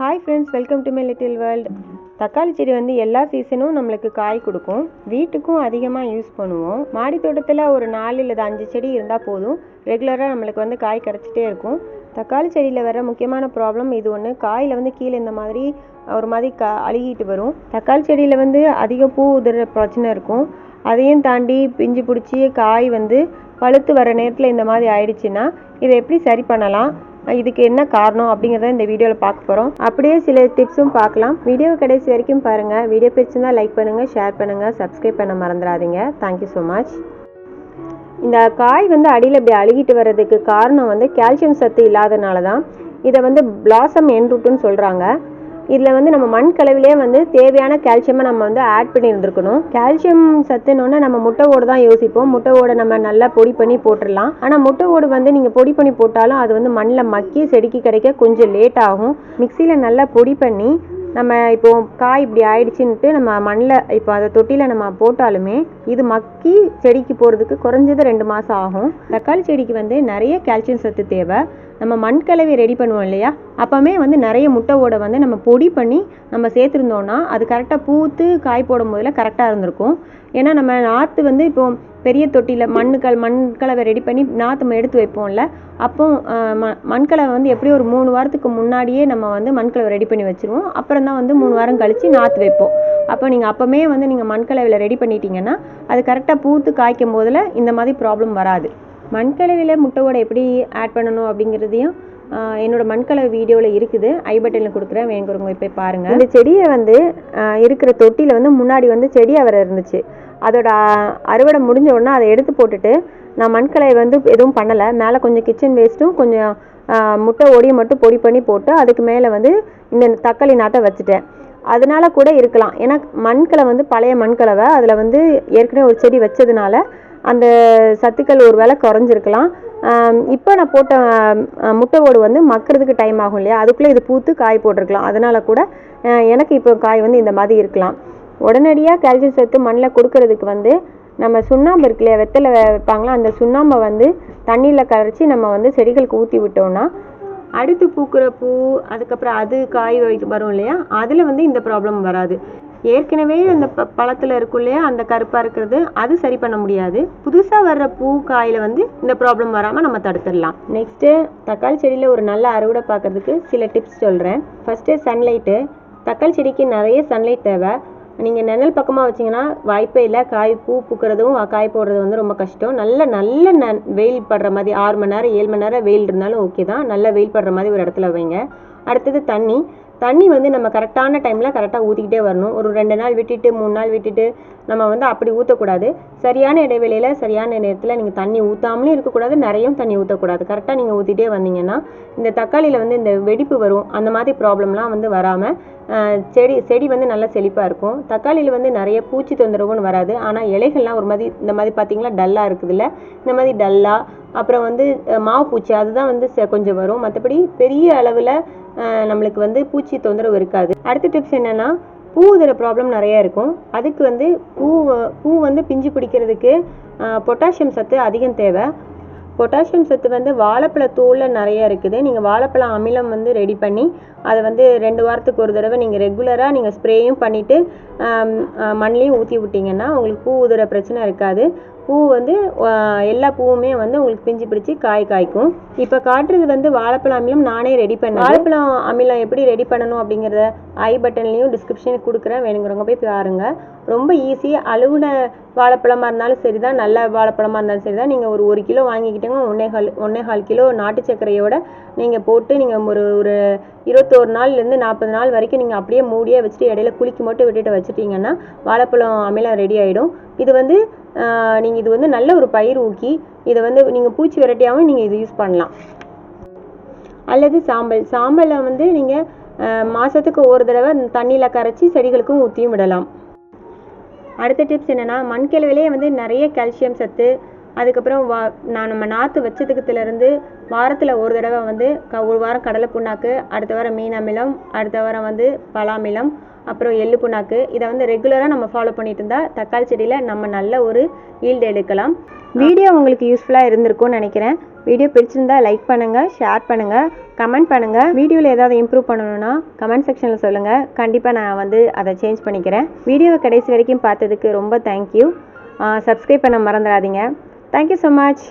Hi friends welcome to my little world தக்காளி செடி வந்து எல்லா சீசனும் நம்மளுக்கு காய் கொடுக்கும். வீட்டுக்கும் அதிகமாக யூஸ் பண்ணுவோம். மாடி தோட்டத்தில் ஒரு நாலு இல்லை அஞ்சு செடி இருந்தால் போதும். ரெகுலராக நம்மளுக்கு வந்து காய் கிடச்சிட்டே இருக்கும். தக்காளி செடியில் வர முக்கியமான ப்ராப்ளம் இது ஒன்று காயில் வந்து கீழே இந்த மாதிரி ஒரு மாதிரி க அழுகிட்டு வரும். தக்காளி செடியில் வந்து அதிக பூ உதிர பிரச்சனை இருக்கும். அதையும் தாண்டி பிஞ்சு பிடிச்சி காய் வந்து பழுத்து வர நேரத்தில் இந்த மாதிரி ஆயிடுச்சுன்னா இதை எப்படி சரி பண்ணலாம்? இதுக்கு என்ன காரணம் அப்படிங்கிறத இந்த வீடியோவில் பார்க்க போகிறோம் அப்படியே சில டிப்ஸும் பார்க்கலாம். வீடியோ கடைசி வரைக்கும் பாருங்கள் வீடியோ பிடிச்சிருந்தா லைக் பண்ணுங்கள் ஷேர் பண்ணுங்கள் சப்ஸ்கிரைப் பண்ண மறந்துடாதீங்க. தேங்க்யூ ஸோ மச் இந்த காய் வந்து அடியில் இப்படி அழுகிட்டு வர்றதுக்கு காரணம் வந்து கால்சியம் சத்து இல்லாதனால தான் இதை வந்து பிளாசம் என்ரூட்டுன்னு சொல்கிறாங்க இதில் வந்து நம்ம மண் கலவிலே வந்து தேவையான கால்சியமாக நம்ம வந்து ஆட் பண்ணி இருந்திருக்கணும். கால்சியம் சத்துனோடனே நம்ம முட்டை ஓடு தான் யோசிப்போம். முட்டை ஓடை நம்ம நல்லா பொடி பண்ணி போட்டுடலாம். ஆனால் முட்டை ஓடு வந்து நீங்கள் பொடி பண்ணி போட்டாலும் அது வந்து மண்ணில் மக்கி செடிக்கு கிடைக்க கொஞ்சம் லேட் ஆகும். மிக்சியில் நல்லா பொடி பண்ணி நம்ம இப்போ காய் இப்படி ஆயிடுச்சுன்ட்டு நம்ம மண்ணில் இப்போ அதை தொட்டியில் நம்ம போட்டாலுமே இது மக்கி செடிக்கு போகிறதுக்கு குறைஞ்சது ரெண்டு மாதம் ஆகும். தக்காளி செடிக்கு வந்து நிறைய கால்சியம் சத்து தேவை. நம்ம மண் கலவை ரெடி பண்ணுவோம் இல்லையா? அப்போமே வந்து நிறைய முட்டை ஓடை வந்து நம்ம பொடி பண்ணி நம்ம சேர்த்துருந்தோன்னா அது கரெக்டாக பூத்து காய் போடும் போதில் கரெக்டாக இருந்திருக்கும். ஏன்னா நம்ம நாற்று வந்து இப்போ பெரிய தொட்டியில் மண்ணுக்கள் மண் கலவை ரெடி பண்ணி நாற்று நம்ம எடுத்து வைப்போம்ல அப்போ அஹ், ம மண்கலவை வந்து எப்படியும் ஒரு மூணு வாரத்துக்கு முன்னாடியே நம்ம வந்து மண்கலவை ரெடி பண்ணி வச்சுருவோம். அப்புறம் தான் வந்து மூணு வாரம் கழித்து நாற்று வைப்போம். அப்போ நீங்கள் அப்போமே வந்து நீங்கள் மண்கலவையில் ரெடி பண்ணிட்டீங்கன்னா அது கரெக்டாக பூத்து காய்க்கும் போதில் இந்த மாதிரி ப்ராப்ளம் வராது. மண்கலவையில் முட்டையோட எப்படி ஆட் பண்ணணும் அப்படிங்கிறதையும் என்னோட மண்கலவை வீடியோவில் இருக்குது. ஐ பட்டனில் கொடுக்குறேன். வேணுங்கிறவங்க போய் பாருங்கள் இந்த செடியை வந்து இருக்கிற தொட்டியில் வந்து முன்னாடி வந்து செடி அவரை இருந்துச்சு. அதோட அறுவடை முடிஞ்ச உடனே அதை எடுத்து போட்டுட்டு நான் மண்கலவை வந்து எதுவும் பண்ணலை. மேலே கொஞ்சம் கிச்சன் வேஸ்ட்டும் கொஞ்சம் முட்டை ஒடியை மட்டும் பொடி பண்ணி போட்டு அதுக்கு மேலே வந்து இந்த தக்காளி நாற்றை வச்சுட்டேன். அதனால கூட இருக்கலாம். ஏன்னா மண்கலை வந்து பழைய மண்கலவை. அதில் வந்து ஏற்கனவே ஒரு செடி வச்சதுனால அந்த சத்துக்கள் ஒரு வேளை குறைஞ்சிருக்கலாம். இப்போ நான் போட்ட முட்டை ஓடு வந்து மக்கிறதுக்கு டைம் ஆகும் இல்லையா? அதுக்குள்ளே இது பூத்து காய் போட்டிருக்கலாம். அதனால் கூட எனக்கு இப்போ காய் வந்து இந்த மாதிரி இருக்கலாம். உடனடியாக கால்சியம் சத்து மண்ணில் கொடுக்கறதுக்கு வந்து நம்ம சுண்ணாம்பு இருக்கு இல்லையா? வெத்தலை வைப்பாங்களா? அந்த சுண்ணாம்பை வந்து தண்ணியில் கரைச்சி நம்ம வந்து செடிகளுக்கு ஊற்றி விட்டோம்னா அடுத்து பூக்கிற பூ அதுக்கப்புறம் அது காய் வரும் இல்லையா? அதில் வந்து இந்த ப்ராப்ளம் வராது. ஏற்கனவே அந்த ப பழத்தில் இருக்கும் இல்லையா அந்த கருப்பாக இருக்கிறது அது சரி பண்ண முடியாது. புதுசாக வர்ற பூ காயில் வந்து இந்த ப்ராப்ளம் வராமல் நம்ம தடுத்துடலாம். நெக்ஸ்ட்டு தக்காளி செடியில் ஒரு நல்ல அறுவடை பார்க்கறதுக்கு சில டிப்ஸ் சொல்கிறேன் ஃபஸ்ட்டு சன்லைட்டு தக்காளி செடிக்கு நிறைய சன்லைட் தேவை. நீங்கள் நிழல் பக்கமாக வச்சீங்கன்னா வாய்ப்பே இல்லை. காய் பூ பூக்கிறதும் காய் போடுறது வந்து ரொம்ப கஷ்டம். நல்ல நல்ல ந வெயில் படுற மாதிரி ஆறு மணி நேரம் ஏழு மணி நேரம் வெயில் இருந்தாலும் ஓகே தான். நல்ல வெயில் படுற மாதிரி ஒரு இடத்துல வைங்க. அடுத்தது தண்ணி. தண்ணி வந்து நம்ம கரெக்டான டைமில் கரெக்டாக ஊற்றிக்கிட்டே வரணும். ஒரு ரெண்டு நாள் விட்டுட்டு மூணு நாள் விட்டுட்டு நம்ம வந்து அப்படி ஊற்றக்கூடாது சரியான இடைவெளியில் சரியான நேரத்தில் நீங்கள் தண்ணி ஊற்றாமலே இருக்கக்கூடாது. நிறையும் தண்ணி ஊற்றக்கூடாது கரெக்டாக நீங்கள் ஊற்றிட்டே வந்தீங்கன்னா இந்த தக்காளியில் வந்து இந்த வெடிப்பு வரும். அந்த மாதிரி ப்ராப்ளம்லாம் வந்து வராமல் செடி செடி வந்து நல்லா செழிப்பாக இருக்கும். தக்காளியில் வந்து நிறைய பூச்சி தொந்தரவுன்னு வராது. ஆனால் இலைகள்லாம் ஒரு மாதிரி இந்த மாதிரி பார்த்தீங்கன்னா டல்லாக இருக்குதுல்ல. இந்த மாதிரி டல்லாக அப்புறம் வந்து மாவு பூச்சி அதுதான் வந்து கொஞ்சம் வரும். மற்றபடி பெரிய அளவில் நம்மளுக்கு வந்து பூச்சி தொந்தரவு இருக்காது. அடுத்த டிப்ஸ் என்னென்னா பூ உதிர ப்ராப்ளம் நிறைய இருக்கும். அதுக்கு வந்து பூ பூ வந்து பிஞ்சு பிடிக்கிறதுக்கு பொட்டாசியம் சத்து அதிகம் தேவை. பொட்டாசியம் சத்து வந்து வாழைப்பழ தோலில் நிறைய இருக்குது. நீங்கள் வாழைப்பழ அமிலம் வந்து ரெடி பண்ணி அதை வந்து ரெண்டு வாரத்துக்கு ஒரு தடவை நீங்கள் ரெகுலராக நீங்கள் ஸ்ப்ரேயும் பண்ணிவிட்டு மண்ணிலையும் ஊற்றி விட்டீங்கன்னா உங்களுக்கு பூ உதிர பிரச்சனை இருக்காது. பூ வந்து எல்லா பூவுமே வந்து உங்களுக்கு பிஞ்சு பிடிச்சி காய் காய்க்கும். இப்போ காட்டுறது வந்து வாழைப்பழ அமிலம் நானே ரெடி பண்ணேன் வாழைப்பழம் அமிலம் எப்படி ரெடி பண்ணணும் அப்படிங்கிறத ஐ பட்டன்லேயும் டிஸ்கிரிப்ஷனுக்கு கொடுக்குறேன். வேணுங்கிறவங்க போய் பாருங்கள் ரொம்ப ஈஸி அழுவுன வாழைப்பழமாக இருந்தாலும் சரி தான் நல்ல வாழைப்பழமாக இருந்தாலும் சரி தான் நீங்கள் ஒரு ஒரு கிலோ வாங்கிக்கிட்டோங்க ஒன்றே கால் ஒன்றே கால் கிலோ நாட்டு சர்க்கரையோட நீங்கள் போட்டு நீங்கள் ஒரு ஒரு இருபத்தோரு நாள்லேருந்து நாற்பது நாள் வரைக்கும் நீங்கள் அப்படியே மூடியே வச்சுட்டு இடையில குளிக்கு மட்டும் விட்டுட்டு வச்சுட்டீங்கன்னா வாழைப்பழம் அமிலம் ரெடி ஆகிடும் இது வந்து நீங்கள் இது வந்து நல்ல ஒரு பயிர் ஊக்கி இதை வந்து நீங்கள் பூச்சி விரட்டியாகவும் நீங்கள் இது யூஸ் பண்ணலாம். அல்லது சாம்பல். சாம்பலை வந்து நீங்கள் மாதத்துக்கு ஒரு தடவை தண்ணியில் கரைச்சி செடிகளுக்கும் ஊற்றியும் விடலாம். அடுத்த டிப்ஸ் என்னென்னா மண்கிழவிலே வந்து நிறைய கால்சியம் சத்து அதுக்கப்புறம் வா நான் நம்ம நாற்று வச்சதுக்குலேருந்து வாரத்தில் ஒரு தடவை வந்து க ஒரு வாரம் கடலை புண்ணாக்கு அடுத்த வாரம் மீன் அமிலம் அடுத்த வாரம் வந்து பலா அமிலம் அப்புறம் எள்ளு புண்ணாக்கு. இதை வந்து ரெகுலராக நம்ம ஃபாலோ பண்ணிட்டு இருந்தால் தக்காளி செடியில் நம்ம நல்ல ஒரு ஈல்டு எடுக்கலாம். வீடியோ உங்களுக்கு யூஸ்ஃபுல்லாக இருந்திருக்கும்னு நினைக்கிறேன். வீடியோ பிடிச்சிருந்தா லைக் பண்ணுங்கள் ஷேர் பண்ணுங்கள் கமெண்ட் பண்ணுங்கள் வீடியோவில் ஏதாவது இம்ப்ரூவ் பண்ணணும்னா கமெண்ட் செக்ஷனில் சொல்லுங்கள் கண்டிப்பாக நான் வந்து அதை சேஞ்ச் பண்ணிக்கிறேன். வீடியோவை கடைசி வரைக்கும் பார்த்ததுக்கு ரொம்ப தேங்க்யூ சப்ஸ்கிரைப் பண்ண மறந்துடாதீங்க. Thank you so much